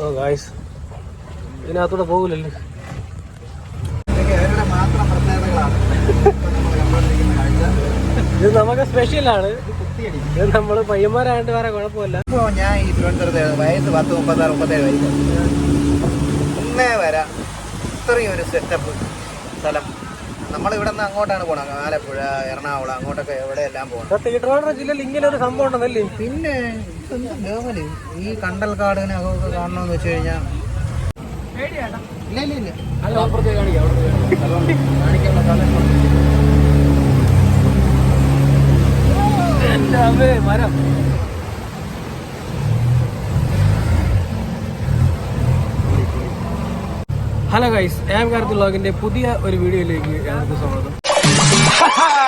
ഓ guys ഇതിനകത്തൂടെ പോകില്ലല്ലേ ഇത് നമുക്ക് സ്പെഷ്യലാണ് ഇത് നമ്മൾ പയ്യന്മാരായിട്ട് വേറെ കുഴപ്പമില്ല. ഞാൻ ഈ തിരുവനന്തപുരത്ത് വയസ്സ് പത്ത് മുപ്പത്താറ് മുപ്പത്തേഴ് വയസ്സ്. ഇന്നേ വരാം. ഇത്രയും ഒരു സെറ്റപ്പ് സ്ഥലം. നമ്മളിവിടെ നിന്ന് അങ്ങോട്ടാണ് പോകണം ആലപ്പുഴ എറണാകുളം അങ്ങോട്ടൊക്കെ എവിടെയെല്ലാം പോകണം ട്രിവാൻഡ്രം ജില്ലയിൽ ഇങ്ങനെ ഒരു സംഭവം ഉണ്ടെന്നല്ലേ പിന്നെ ഇതെന്താ ലെവൽ ഈ കണ്ടൽ കാടിനെ അതൊക്കെ കാണണമെന്ന് വെച്ച് കഴിഞ്ഞാൽ ഇല്ല ഇല്ല ഇല്ല. കാണിക്കാനുള്ള മരം. ഹലോ ഗൈസ് ഞാൻ കാർത്തി വ്ളോഗിന്റെ പുതിയ ഒരു വീഡിയോയിലേക്ക് ഞങ്ങൾക്ക് സ്വാഗതം.